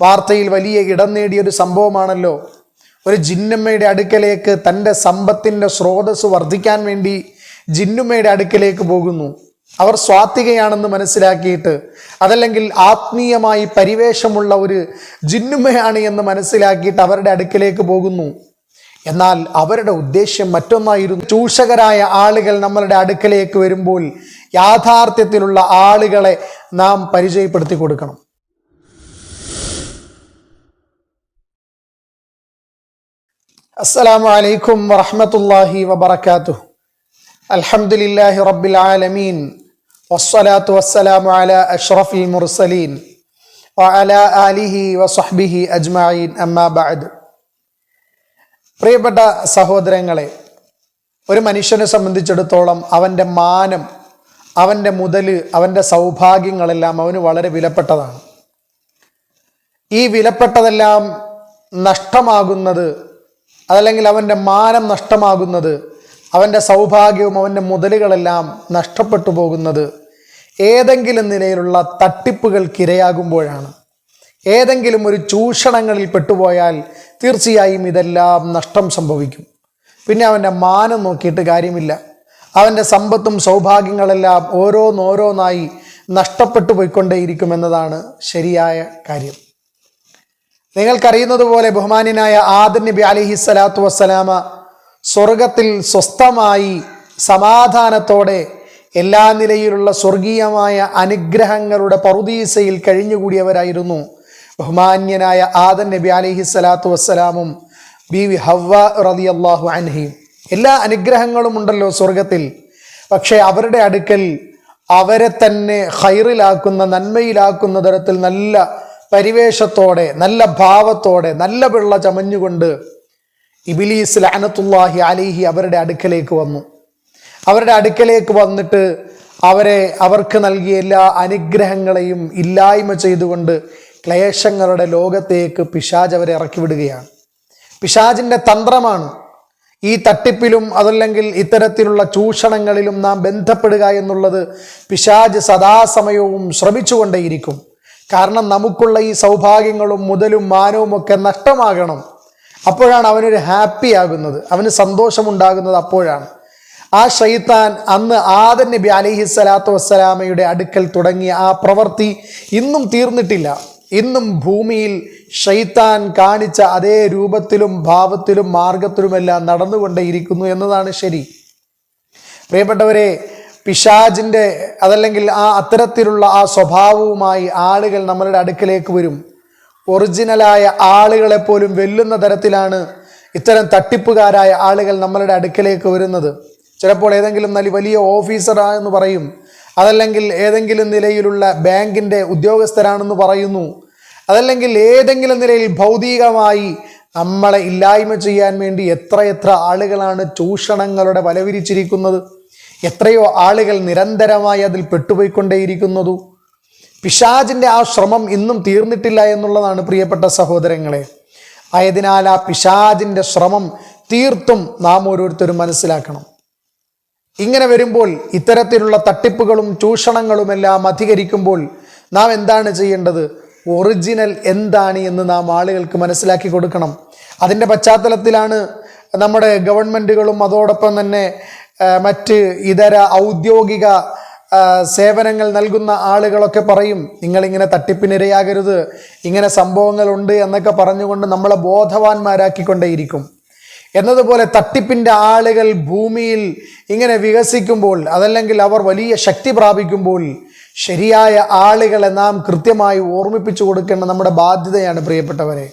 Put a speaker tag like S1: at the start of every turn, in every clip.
S1: വാർത്തയിൽ വലിയ ഇടം നേടിയൊരു സംഭവമാണല്ലോ. ഒരു ജിന്നമ്മയുടെ അടുക്കലേക്ക് തന്റെ സമ്പത്തിന്റെ സ്രോതസ് വർദ്ധിക്കാൻ വേണ്ടി ജിന്നുമ്മയുടെ അടുക്കലേക്ക് പോകുന്നു. അവർ സ്വാത്വികയാണെന്ന് മനസ്സിലാക്കിയിട്ട് അതല്ലെങ്കിൽ ആത്മീയമായി പരിവേഷമുള്ള ഒരു ജിന്നുമ്മയാണ് എന്ന് മനസ്സിലാക്കിയിട്ട് അവരുടെ അടുക്കലേക്ക് പോകുന്നു. എന്നാൽ അവരുടെ ഉദ്ദേശ്യം മറ്റൊന്നായിരുന്നു. ചൂഷകരായ ആളുകൾ നമ്മളുടെ അടുക്കലേക്ക് വരുമ്പോൾ യാഥാർത്ഥ്യത്തിലുള്ള ആളുകളെ നാം പരിചയപ്പെടുത്തി കൊടുക്കണം. അസ്സലാമു അലൈക്കും വറഹ്മത്തുള്ളാഹി വബറകാതുഹു. അൽഹംദുലില്ലാഹി റബ്ബിൽ ആലമീൻ. വസ്സലാത്തു വസ്സലാമു അലാ അഷ്റഫിൽ മുർസലീൻ. വഅലാ ആലിഹി വസഹ്ബിഹി അജ്മഈൻ. അമ്മാ ബഅദ്. പ്രിയപ്പെട്ട സഹോദരങ്ങളെ ഒരു മനുഷ്യനെ സംബന്ധിച്ചിടത്തോളം അവന്റെ മാനം അവന്റെ മുതൽ അവന്റെ സൗഭാഗ്യങ്ങളെല്ലാം അവന് വളരെ വിലപ്പെട്ടതാണ്. ഈ വിലപ്പെട്ടതെല്ലാം നഷ്ടമാകുന്നത് അതല്ലെങ്കിൽ അവന്റെ മാനം നഷ്ടമാകുന്നത് അവന്റെ സൗഭാഗ്യവും അവന്റെ മുതലുകളെല്ലാം നഷ്ടപ്പെട്ടു പോകുന്നത് ഏതെങ്കിലും നിലയിലുള്ള തട്ടിപ്പുകൾക്കിരയാകുമ്പോഴാണ്. ഏതെങ്കിലും ഒരു ചൂഷണങ്ങളിൽ പെട്ടുപോയാൽ തീർച്ചയായും ഇതെല്ലാം നഷ്ടം സംഭവിക്കും. പിന്നെ അവന്റെ മാനം നോക്കിയിട്ട് കാര്യമില്ല. അവന്റെ സമ്പത്തും സൗഭാഗ്യങ്ങളെല്ലാം ഓരോന്നോരോന്നായി നഷ്ടപ്പെട്ടു പോയിക്കൊണ്ടേയിരിക്കുമെന്നതാണ് ശരിയായ കാര്യം. നിങ്ങൾക്കറിയുന്നത് പോലെ ബഹുമാന്യനായ ആദർ നബി അലിഹി സ്വലാത്തു വസ്സലാമ സ്വർഗത്തിൽ സ്വസ്ഥമായി സമാധാനത്തോടെ എല്ലാ നിലയിലുള്ള സ്വർഗീയമായ അനുഗ്രഹങ്ങളുടെ പറുദീസയിൽ കഴിഞ്ഞുകൂടിയവരായിരുന്നു ബഹുമാന്യനായ ആദൻ നബി അലിഹി സ്വലാത്തു വസ്സലാമും ബി വി ഹവ്വ റതി അള്ളാഹു അൻഹിയും എല്ലാ അനുഗ്രഹങ്ങളും ഉണ്ടല്ലോ സ്വർഗത്തിൽ. പക്ഷേ അവരുടെ അടുക്കൽ അവരെ തന്നെ ഹൈറിലാക്കുന്ന നന്മയിലാക്കുന്ന തരത്തിൽ നല്ല പരിവേഷത്തോടെ നല്ല ഭാവത്തോടെ നല്ല വെള്ള ചമഞ്ഞുകൊണ്ട് ഇബിലീസ് ലഅനത്തുല്ലാഹി അലിഹി അവരുടെ അടുക്കലേക്ക് വന്നു. അവരുടെ അടുക്കലേക്ക് വന്നിട്ട് അവരെ അവർക്ക് നൽകിയ എല്ലാ അനുഗ്രഹങ്ങളെയും ഇല്ലായ്മ ചെയ്തുകൊണ്ട് ക്ലേശങ്ങളുടെ ലോകത്തേക്ക് പിശാജ് അവരെ ഇറക്കി വിടുകയാണ്. പിശാജിന്റെ തന്ത്രമാണ് ഈ തട്ടിപ്പിലും അതല്ലെങ്കിൽ ഇത്തരത്തിലുള്ള ചൂഷണങ്ങളിലും നാം ബന്ധപ്പെടുക എന്നുള്ളത് പിശാജ് സദാസമയവും ശ്രമിച്ചുകൊണ്ടേയിരിക്കും. കാരണം നമുക്കുള്ള ഈ സൗഭാഗ്യങ്ങളും മുതലും മാനവും ഒക്കെ നഷ്ടമാകണം. അപ്പോഴാണ് അവനൊരു ഹാപ്പി ആകുന്നത്. അവന് സന്തോഷമുണ്ടാകുന്നത് അപ്പോഴാണ്. ആ ഷെയ്ത്താൻ അന്ന് ആദൻ നബി അലിഹി സ്വലാത്തു വസ്സലാമയുടെ അടുക്കൽ തുടങ്ങിയ ആ പ്രവൃത്തി ഇന്നും തീർന്നിട്ടില്ല. ഇന്നും ഭൂമിയിൽ ഷെയ്ത്താൻ കാണിച്ച അതേ രൂപത്തിലും ഭാവത്തിലും മാർഗത്തിലുമെല്ലാം നടന്നുകൊണ്ടേയിരിക്കുന്നു എന്നതാണ് ശരി. പ്രിയപ്പെട്ടവരെ പിശാജിന്റെ അതല്ലെങ്കിൽ ആ അത്തരത്തിലുള്ള ആ സ്വഭാവവുമായി ആളുകൾ നമ്മളുടെ അടുക്കലേക്ക് വരും. ഒറിജിനലായ ആളുകളെ പോലും വെല്ലുന്ന തരത്തിലാണ് ഇത്തരം തട്ടിപ്പുകാരായ ആളുകൾ നമ്മളുടെ അടുക്കലേക്ക് വരുന്നത്. ചിലപ്പോൾ ഏതെങ്കിലും നല്ല വലിയ ഓഫീസറാണെന്ന് പറയും. അതല്ലെങ്കിൽ ഏതെങ്കിലും നിലയിലുള്ള ബാങ്കിന്റെ ഉദ്യോഗസ്ഥരാണെന്ന് പറയുന്നു. അതല്ലെങ്കിൽ ഏതെങ്കിലും നിലയിൽ ഭൗതികമായി നമ്മളെ ഇല്ലായ്മ ചെയ്യാൻ വേണ്ടി എത്രയെത്ര ആളുകളാണ് ചൂഷണങ്ങളുടെ വലവിരിച്ചിരിക്കുന്നത്. എത്രയോ ആളുകൾ നിരന്തരമായി അതിൽ പെട്ടുപോയിക്കൊണ്ടേയിരിക്കുന്നതു. പിശാജിന്റെ ആ ശ്രമം ഇന്നും തീർന്നിട്ടില്ല എന്നുള്ളതാണ് പ്രിയപ്പെട്ട സഹോദരങ്ങളെ. ആയതിനാൽ ആ പിശാജിന്റെ ശ്രമം തീർത്തും നാം ഓരോരുത്തരും മനസ്സിലാക്കണം. ഇങ്ങനെ വരുമ്പോൾ ഇത്തരത്തിലുള്ള തട്ടിപ്പുകളും ചൂഷണങ്ങളും എല്ലാം അധികരിക്കുമ്പോൾ നാം എന്താണ് ചെയ്യേണ്ടത്? ഒറിജിനൽ എന്താണ് എന്ന് നാം ആളുകൾക്ക് മനസ്സിലാക്കി കൊടുക്കണം. അതിന്റെ പശ്ചാത്തലത്തിലാണ് നമ്മുടെ ഗവൺമെന്റുകളും അതോടൊപ്പം തന്നെ മറ്റ് ഇതര ഔദ്യോഗിക സേവനങ്ങൾ നൽകുന്ന ആളുകളൊക്കെ പറയും നിങ്ങളിങ്ങനെ തട്ടിപ്പിനിരയാകരുത്. ഇങ്ങനെ സംഭവങ്ങളുണ്ട് എന്നൊക്കെ പറഞ്ഞുകൊണ്ട് നമ്മളെ ബോധവാന്മാരാക്കിക്കൊണ്ടേയിരിക്കും. എന്നതുപോലെ തട്ടിപ്പിന്റെ ആളുകൾ ഭൂമിയിൽ ഇങ്ങനെ വികസിക്കുമ്പോൾ അതല്ലെങ്കിൽ അവർ വലിയ ശക്തി പ്രാപിക്കുമ്പോൾ ശരിയായ ആളുകളെ നാം കൃത്യമായി ഓർമ്മിപ്പിച്ചു കൊടുക്കേണ്ട നമ്മുടെ ബാധ്യതയാണ് പ്രിയപ്പെട്ടവരെ.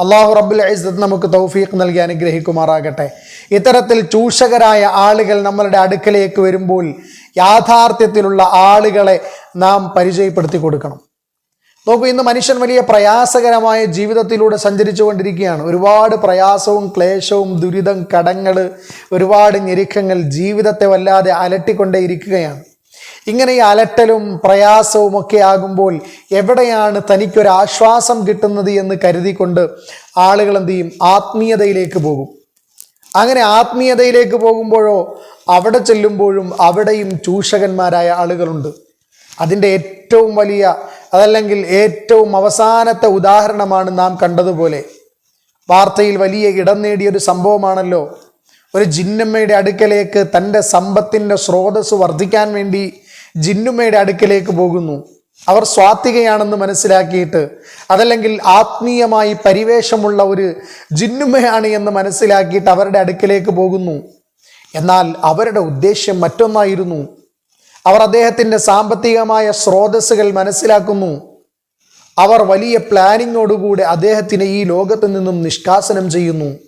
S1: അള്ളാഹു റബ്ബുൽ ഇസ്സത്ത് നമുക്ക് തൗഫീഖ് നൽകി അനുഗ്രഹിക്കുമാറാകട്ടെ. ഇത്തരത്തിൽ ചൂഷകരായ ആളുകൾ നമ്മളുടെ അടുക്കലേക്ക് വരുമ്പോൾ യാഥാർത്ഥ്യത്തിലുള്ള ആളുകളെ നാം പരിചയപ്പെടുത്തി കൊടുക്കണം. നോക്കൂ ഇന്ന് മനുഷ്യൻ വലിയ പ്രയാസകരമായ ജീവിതത്തിലൂടെ സഞ്ചരിച്ചു കൊണ്ടിരിക്കുകയാണ്. ഒരുപാട് പ്രയാസവും ക്ലേശവും ദുരിതം കടങ്ങൾ ഒരുപാട് ഞെരുക്കങ്ങൾ ജീവിതത്തെ വല്ലാതെ അലട്ടിക്കൊണ്ടേയിരിക്കുകയാണ് ഇങ്ങനെ ഈ അലട്ടലും പ്രയാസവും ഒക്കെ ആകുമ്പോൾ എവിടെയാണ് തനിക്കൊരാശ്വാസം കിട്ടുന്നത് എന്ന് കരുതിക്കൊണ്ട് ആളുകൾ എന്ത് ചെയ്യും? ആത്മീയതയിലേക്ക് പോകും. അങ്ങനെ ആത്മീയതയിലേക്ക് പോകുമ്പോഴോ അവിടെ ചെല്ലുമ്പോഴും അവിടെയും ചൂഷകന്മാരായ ആളുകളുണ്ട്. അതിന്റെ ഏറ്റവും വലിയ അതല്ലെങ്കിൽ ഏറ്റവും അവസാനത്തെ ഉദാഹരണമാണ് നാം കണ്ടതുപോലെ. വാർത്തയിൽ വലിയ ഇടം നേടിയൊരു സംഭവമാണല്ലോ. ഒരു ജിന്നമ്മയുടെ അടുക്കലേക്ക് തന്റെ സമ്പത്തിന്റെ സ്രോതസ് വർദ്ധിക്കാൻ വേണ്ടി ജിന്നുമ്മയുടെ അടുക്കലേക്ക് പോകുന്നു. അവർ സ്വാത്വികയാണെന്ന് മനസ്സിലാക്കിയിട്ട് അതല്ലെങ്കിൽ ആത്മീയമായി പരിവേഷമുള്ള ഒരു ജിന്നുമയാണ് എന്ന് മനസ്സിലാക്കിയിട്ട് അവരുടെ അടുക്കിലേക്ക് പോകുന്നു. എന്നാൽ അവരുടെ ഉദ്ദേശ്യം മറ്റൊന്നായിരുന്നു. അവർ അദ്ദേഹത്തിന്റെ സാമ്പത്തികമായ സ്രോതസ്സുകൾ മനസ്സിലാക്കുന്നു. അവർ വലിയ പ്ലാനിങ്ങോടുകൂടി അദ്ദേഹത്തിനെ ഈ ലോകത്ത് നിന്നും നിഷ്കാസനം ചെയ്യുന്നു.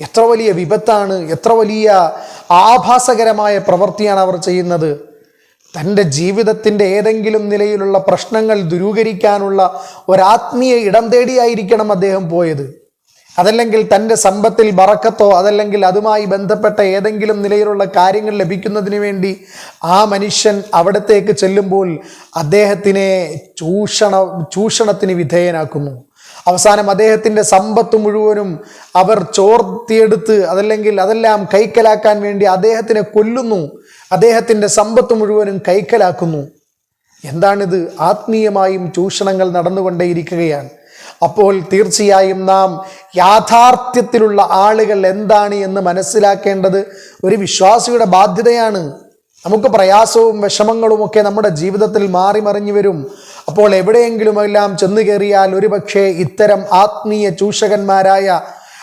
S1: എത്ര വലിയ വിപത്താണ് എത്ര വലിയ ആഭാസകരമായ പ്രവൃത്തിയാണ് അവർ ചെയ്യുന്നത്. തന്റെ ജീവിതത്തിന്റെ ഏതെങ്കിലും നിലയിലുള്ള പ്രശ്നങ്ങൾ ദുരൂകരിക്കാനുള്ള ഒരാത്മീയ ഇടം തേടിയായിരിക്കണം അദ്ദേഹം പോയത്. അതല്ലെങ്കിൽ തന്റെ സമ്പത്തിൽ ബറക്കത്തോ അതല്ലെങ്കിൽ അതുമായി ബന്ധപ്പെട്ട ഏതെങ്കിലും നിലയിലുള്ള കാര്യങ്ങൾ ലഭിക്കുന്നതിന് വേണ്ടി ആ മനുഷ്യൻ അവിടത്തേക്ക് ചെല്ലുമ്പോൾ അദ്ദേഹത്തിനെ ചൂഷണ ചൂഷണത്തിന് വിധേയനാക്കുന്നു. അവസാനം അദ്ദേഹത്തിന്റെ സമ്പത്ത് മുഴുവനും അവർ ചോർത്തിയെടുത്ത് അതല്ലെങ്കിൽ അതെല്ലാം കൈക്കലാക്കാൻ വേണ്ടി അദ്ദേഹത്തിനെ കൊല്ലുന്നു. അദ്ദേഹത്തിന്റെ സമ്പത്ത് മുഴുവനും കൈക്കലാക്കുന്നു. എന്താണിത്? ആത്മീയമായും ചൂഷണങ്ങൾ നടന്നുകൊണ്ടേയിരിക്കുകയാണ്. അപ്പോൾ തീർച്ചയായും നാം യാഥാർത്ഥ്യത്തിലുള്ള ആളുകൾ എന്താണ് എന്ന് മനസ്സിലാക്കേണ്ടത് ഒരു വിശ്വാസിയുടെ ബാധ്യതയാണ്. നമുക്ക് പ്രയാസവും വിഷമങ്ങളും ഒക്കെ നമ്മുടെ ജീവിതത്തിൽ മാറി മറിഞ്ഞു വരും. അപ്പോൾ എവിടെയെങ്കിലുമെല്ലാം ചെന്നു കയറിയാൽ ഒരുപക്ഷെ ഇത്തരം ആത്മീയ ചൂഷകന്മാരായ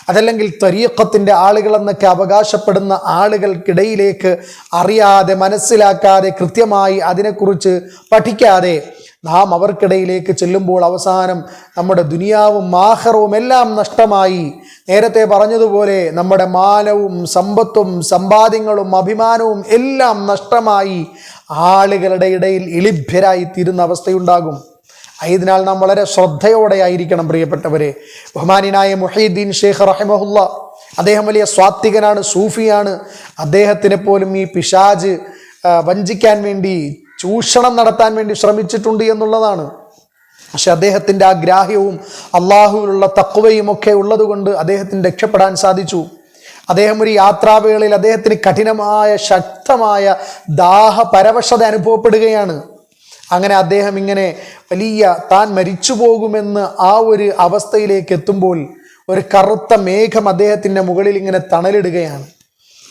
S1: അതല്ലെങ്കിൽ ത്വരീക്കത്തിന്റെ ആളുകളെന്നൊക്കെ അവകാശപ്പെടുന്ന ആളുകൾക്കിടയിലേക്ക് അറിയാതെ മനസ്സിലാക്കാതെ കൃത്യമായി അതിനെക്കുറിച്ച് പഠിക്കാതെ നാം അവർക്കിടയിലേക്ക് ചെല്ലുമ്പോൾ അവസാനം നമ്മുടെ ദുനിയാവും മാഹറവും എല്ലാം നഷ്ടമായി. നേരത്തെ പറഞ്ഞതുപോലെ നമ്മുടെ മാനവും സമ്പത്തും സമ്പാദ്യങ്ങളും അഭിമാനവും എല്ലാം നഷ്ടമായി. ആളുകളുടെ ഇടയിൽ ഇളിഭ്യരായി തീരുന്ന അവസ്ഥയുണ്ടാകും. ആയതിനാൽ നാം വളരെ ശ്രദ്ധയോടെ ആയിരിക്കണം പ്രിയപ്പെട്ടവരെ. ബഹുമാനിനായ മുഹീദ്ദീൻ ഷെയ്ഖ് റഹിമഹുല്ല അദ്ദേഹം വലിയ സ്വാത്വികനാണ് സൂഫിയാണ്. അദ്ദേഹത്തിനെ പോലും ഈ പിശാജ് വഞ്ചിക്കാൻ വേണ്ടി ചൂഷണം നടത്താൻ വേണ്ടി ശ്രമിച്ചിട്ടുണ്ട് എന്നുള്ളതാണ്. പക്ഷെ അദ്ദേഹത്തിന്റെ ആ ഗ്രാഹ്യവും അള്ളാഹുവിലുള്ള തക്കുവയും ഒക്കെ ഉള്ളതുകൊണ്ട് അദ്ദേഹത്തിന് രക്ഷപ്പെടാൻ സാധിച്ചു. അദ്ദേഹം ഒരു യാത്രാവേളയിൽ അദ്ദേഹത്തിന് കഠിനമായ ശക്തമായ ദാഹ പരവശത അനുഭവപ്പെടുകയാണ്. അങ്ങനെ അദ്ദേഹം ഇങ്ങനെ വലിയ താൻ മരിച്ചു പോകുമെന്ന് ആ ഒരു അവസ്ഥയിലേക്ക് എത്തുമ്പോൾ ഒരു കറുത്ത മേഘം അദ്ദേഹത്തിന്റെ മുകളിൽ ഇങ്ങനെ തണലിടുകയാണ്.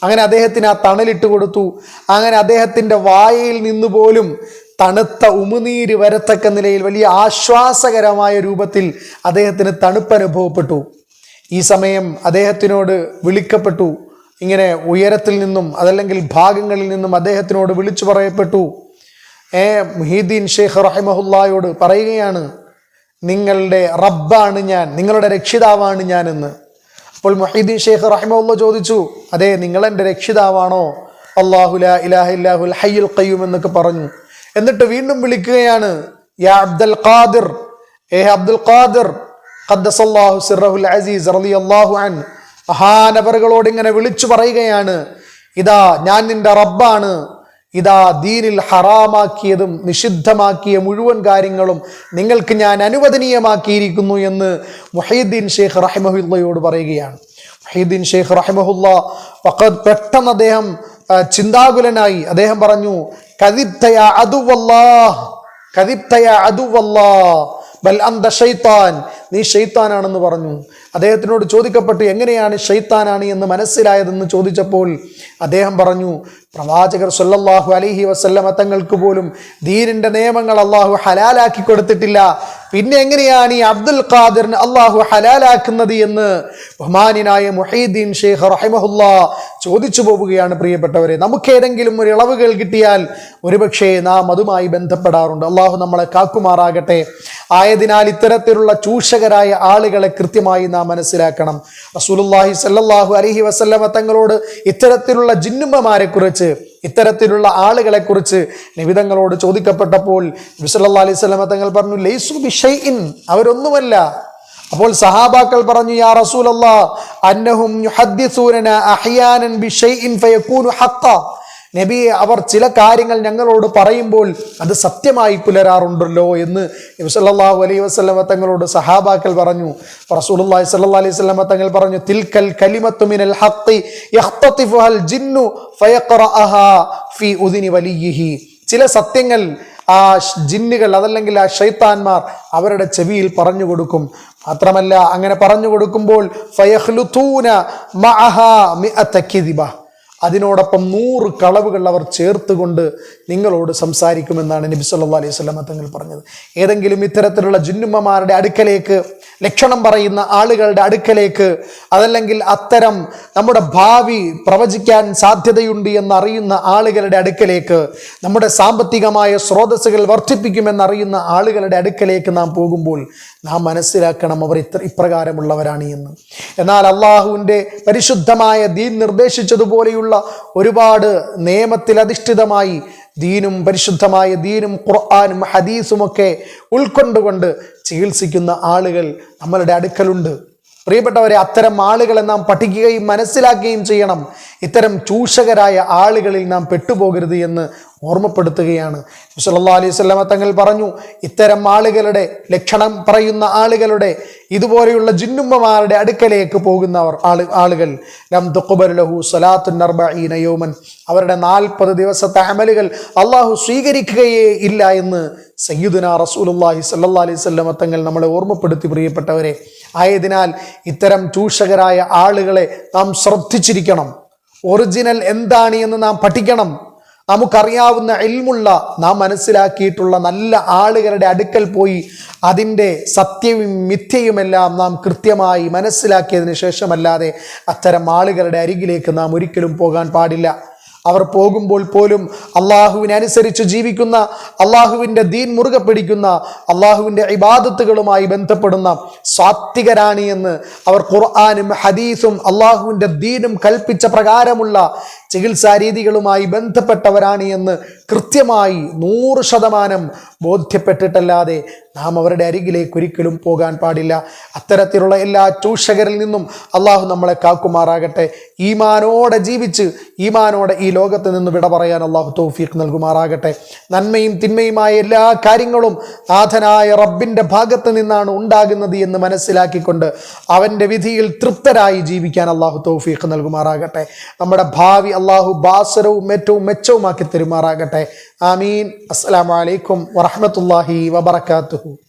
S1: അങ്ങനെ അദ്ദേഹത്തിന് ആ തണലിട്ട് കൊടുത്തു. അങ്ങനെ അദ്ദേഹത്തിന്റെ വായയിൽ നിന്ന് പോലും തണുത്ത ഉമിനീര് വരത്തക്ക നിലയിൽ വലിയ ആശ്വാസകരമായ രൂപത്തിൽ അദ്ദേഹത്തിന് തണുപ്പ് അനുഭവപ്പെട്ടു. ഈ സമയം അദ്ദേഹത്തിനോട് വിളിക്കപ്പെട്ടു. ഇങ്ങനെ ഉയരത്തിൽ നിന്നും അതല്ലെങ്കിൽ ഭാഗങ്ങളിൽ നിന്നും അദ്ദേഹത്തിനോട് വിളിച്ചു പറയപ്പെട്ടു. ഏ മുഹീദ്ദീൻ ഷെയ്ഖ് റഹിമഹുല്ലായോട് പറയുകയാണ് നിങ്ങളുടെ റബ്ബാണ് ഞാൻ നിങ്ങളുടെ രക്ഷിതാവാണ് ഞാൻ എന്ന് അപ്പോൾ മുഹീദ്ദീൻ ഷെയ്ഖ് റഹിമഹുല്ല ചോദിച്ചു അതെ നിങ്ങളെന്റെ രക്ഷിതാവാണോ? അള്ളാഹുല ഇലാഹ ഇല്ലാഹുൽ ഹയ്യുൽ ഖയ്യൂം എന്നൊക്കെ പറഞ്ഞു. എന്നിട്ട് വീണ്ടും വിളിക്കുകയാണ് യാ അബ്ദുൽ ഖാദിർ ഏ അബ്ദുൽ ഖാദിർ ഖദ്ദസല്ലാഹു സിറഹുൽ അസീസ് റളിയല്ലാഹു അൻ മഹാനവറുകളോട് ഇങ്ങനെ വിളിച്ചു പറയുകയാണ് ഇതാ ഞാൻ നിന്റെ റബ്ബാണ് ഇതാ ദീനിൽ ഹറാമാക്കിയതും നിഷിദ്ധമാക്കിയ മുഴുവൻ കാര്യങ്ങളും നിങ്ങൾക്ക് ഞാൻ അനുവദനീയമാക്കിയിരിക്കുന്നു എന്ന് മുഹീദ്ദീൻ ഷെയ്ഖ് റഹിമഹുല്ലയോട് പറയുകയാണ്. മുഹീദ്ദീൻ ഷെയ്ഖ് റഹിമഹുല്ല ഫഖദ് പെട്ടെന്ന് അദ്ദേഹം ചിന്താകുലനായി. അദ്ദേഹം പറഞ്ഞു കദിബ്തയ അതുവല്ലാഹ് കദിബ്തയ അതുവല്ലാ ബൽ അന്ത ഷൈത്താൻ നീ ഷെയ്ത്താനാണെന്ന് പറഞ്ഞു. അദ്ദേഹത്തിനോട് ചോദിക്കപ്പെട്ടു എങ്ങനെയാണ് ഷെയ്ത്താനാണ് എന്ന് മനസ്സിലായതെന്ന് ചോദിച്ചപ്പോൾ അദ്ദേഹം പറഞ്ഞു പ്രവാചകർ സല്ലല്ലാഹു അലഹി വസല്ലമ തങ്ങൾക്ക് പോലും ദീനിന്റെ നിയമങ്ങൾ അള്ളാഹു ഹലാലാക്കി കൊടുത്തിട്ടില്ല. പിന്നെ എങ്ങനെയാണ് ഈ അബ്ദുൽ ഖാദിറിന് അള്ളാഹു ഹലാലാക്കുന്നത് എന്ന് ബഹുമാനായ മുഹീദ്ദീൻ ഷെയ്ഖ് റഹിമഹുല്ല ചോദിച്ചു പോവുകയാണ് പ്രിയപ്പെട്ടവരെ. നമുക്ക് ഏതെങ്കിലും ഒരു ഇളവുകൾ കിട്ടിയാൽ ഒരുപക്ഷെ നാം അതുമായി ബന്ധപ്പെടാറുണ്ട്. അള്ളാഹു നമ്മളെ കാക്കുമാറാകട്ടെ. ആയതിനാൽ ഇത്തരത്തിലുള്ള ചൂഷകരായ ആളുകളെ കൃത്യമായി നാം മനസ്സിലാക്കണം. റസൂലുള്ളാഹി സല്ലാഹു അലഹി വസല്ലമ തങ്ങളോട് ഇത്തരത്തിലുള്ള ജിന്നുമ്മമാരെ കുറിച്ച് ഇത്തരത്തിലുള്ള ആളുകളെ കുറിച്ച് നിബിതങ്ങളോട് ചോദിക്കപ്പെട്ടപ്പോൾ വിസലല്ലാ അലൈഹി സ്വലമ തങ്ങൾ പറഞ്ഞു ലൈസു ബിഷൈൻ അവരൊന്നുമല്ല. അപ്പോൾ സഹാബാക്കൾ പറഞ്ഞു യാ റസൂലല്ലാ അന്നഹും യുഹദ്ദിസൂനന അഹ്യാനൻ ബിഷൈഇൻ ഫയകൂനു ഹഖ്ഖ. നബിയെ അവർ ചില കാര്യങ്ങൾ ഞങ്ങളോട് പറയുമ്പോൾ അത് സത്യമായി പുലരാറുണ്ടല്ലോ എന്ന് നബി സല്ലല്ലാഹു അലൈഹി വസല്ലമ തങ്ങളോട് സഹാബാക്കൾ പറഞ്ഞു. റസൂലുള്ളാഹി സ്വല്ലല്ലാഹു അലൈഹി വസല്ലമ തങ്ങൾ പറഞ്ഞു തിൽക്കൽ കലിമത്തു മിനൽ ഹഖ്ഖി യഖ്തതിഫുഹൽ ജിന്നു ഫീ ഉദിനി വലിയിഹി. ചില സത്യങ്ങൾ ആ ജിന്നുകൾ അതല്ലെങ്കിൽ ആ ഷൈത്താന്മാർ അവരുടെ ചെവിയിൽ പറഞ്ഞു കൊടുക്കും. മാത്രമല്ല അങ്ങനെ പറഞ്ഞു കൊടുക്കുമ്പോൾ ഫയഹ്ലുതൂന മഅഹാ മിഅത. അതിനോടൊപ്പം നൂറ് കളവുകൾ അവർ ചേർത്തുകൊണ്ട് നിങ്ങളോട് സംസാരിക്കുമെന്നാണ് നബി അലൈഹി വസല്ലം തങ്ങൾ പറഞ്ഞത്. ഏതെങ്കിലും ഇത്തരത്തിലുള്ള ജിന്നുമ്മമാരുടെ അടുക്കലേക്ക് ലക്ഷണം പറയുന്ന ആളുകളുടെ അടുക്കലേക്ക് അതല്ലെങ്കിൽ അത്തരം നമ്മുടെ ഭാവി പ്രവചിക്കാൻ സാധ്യതയുണ്ട് എന്നറിയുന്ന ആളുകളുടെ അടുക്കലേക്ക് നമ്മുടെ സാമ്പത്തികമായ സ്രോതസ്സുകൾ വർദ്ധിപ്പിക്കുമെന്നറിയുന്ന ആളുകളുടെ അടുക്കലേക്ക് നാം പോകുമ്പോൾ നാം മനസ്സിലാക്കണം അവർ ഇത്ര ഇപ്രകാരമുള്ളവരാണ് എന്ന്. എന്നാൽ അള്ളാഹുവിന്റെ പരിശുദ്ധമായ ദീൻ നിർദ്ദേശിച്ചതുപോലെയുള്ള ഒരുപാട് നിയമത്തിൽ അധിഷ്ഠിതമായി ദീനും പരിശുദ്ധമായ ദീനും ഖുർആാനും ഹദീസുമൊക്കെ ഉൾക്കൊണ്ടുകൊണ്ട് ചികിത്സിക്കുന്ന ആളുകൾ നമ്മളുടെ അടുക്കലുണ്ട്. പ്രിയപ്പെട്ടവരെ അത്തരം ആളുകളെ നാം പഠിക്കുകയും മനസ്സിലാക്കുകയും ചെയ്യണം. ഇത്തരം ചൂഷകരായ ആളുകളിൽ നാം പെട്ടുപോകരുത് എന്ന് ഓർമ്മപ്പെടുത്തുകയാണ്. സല്ലാ അലൈഹി സ്വലമ തങ്ങൾ പറഞ്ഞു ഇത്തരം ആളുകളുടെ ലക്ഷണം പറയുന്ന ആളുകളുടെ ഇതുപോലെയുള്ള ജിന്നുമ്മമാരുടെ അടുക്കലേക്ക് പോകുന്നവർ ആൾ ആളുകൾ. ലം നർബ അർബഈന യൗമൻ. അവരുടെ നാൽപ്പത് ദിവസത്തെ അമലുകൾ അള്ളാഹു സ്വീകരിക്കുകയേ ഇല്ല എന്ന് സയ്യിദുന റസൂലുല്ലാഹി സല്ലാ അലൈഹി വസല്ലമ തങ്ങൾ നമ്മളെ ഓർമ്മപ്പെടുത്തി. പ്രിയപ്പെട്ടവരെ ആയതിനാൽ ഇത്തരം ചൂഷകരായ ആളുകളെ നാം ശ്രദ്ധിച്ചിരിക്കണം. ഒറിജിനൽ എന്താണ് എന്ന് നാം പഠിക്കണം. നമുക്കറിയാവുന്ന എൽമുള്ള നാം മനസ്സിലാക്കിയിട്ടുള്ള നല്ല ആളുകളുടെ അടുക്കൽ പോയി അതിന്റെ സത്യവും മിഥ്യയുമെല്ലാം നാം കൃത്യമായി മനസ്സിലാക്കിയതിന് ശേഷമല്ലാതെ അത്തരം ആളുകളുടെ അരികിലേക്ക് നാം ഒരിക്കലും പോകാൻ പാടില്ല. അവർ പോകുമ്പോൾ പോലും അള്ളാഹുവിനെ അനുസരിച്ച് ജീവിക്കുന്ന അള്ളാഹുവിന്റെ ദീൻ മുറുകെ പിടിക്കുന്ന അള്ളാഹുവിന്റെ ഇബാദത്തുകളുമായി ബന്ധപ്പെടുന്ന സ്വാത്വികരാണി എന്ന് അവർ ഖുർആാനും ഹദീസും അള്ളാഹുവിന്റെ ദീനും കൽപ്പിച്ച പ്രകാരമുള്ള ചികിത്സാ രീതികളുമായി ബന്ധപ്പെട്ടവരാണ് എന്ന് കൃത്യമായി നൂറ് ശതമാനം ബോധ്യപ്പെട്ടിട്ടല്ലാതെ നാം അവരുടെ അരികിലേക്ക് ഒരിക്കലും പോകാൻ പാടില്ല. അത്തരത്തിലുള്ള എല്ലാ ചൂഷകരിൽ നിന്നും അള്ളാഹു നമ്മളെ കാക്കുമാറാകട്ടെ. ഈമാനോടെ ജീവിച്ച് ഈമാനോടെ ഈ ലോകത്ത് നിന്ന് വിട പറയാൻ അള്ളാഹു തൗഫീഖ് നൽകുമാറാകട്ടെ. നന്മയും തിന്മയുമായ എല്ലാ കാര്യങ്ങളും നാഥനായ റബ്ബിന്റെ ഭാഗത്ത് നിന്നാണ് ഉണ്ടാകുന്നത് എന്ന് മനസ്സിലാക്കിക്കൊണ്ട് അവന്റെ വിധിയിൽ തൃപ്തരായി ജീവിക്കാൻ അള്ളാഹു തൗഫീഖ് നൽകുമാറാകട്ടെ. നമ്മുടെ ഭാവി അള്ളാഹു ബാസരവും ഏറ്റവും മെച്ചവുമാക്കി തെരുമാറാകട്ടെ. ആമീൻ. അസ്സലാമലൈക്കും അലൈക്കും വറഹ്മത്തുള്ളാഹി വബറകാതുഹു.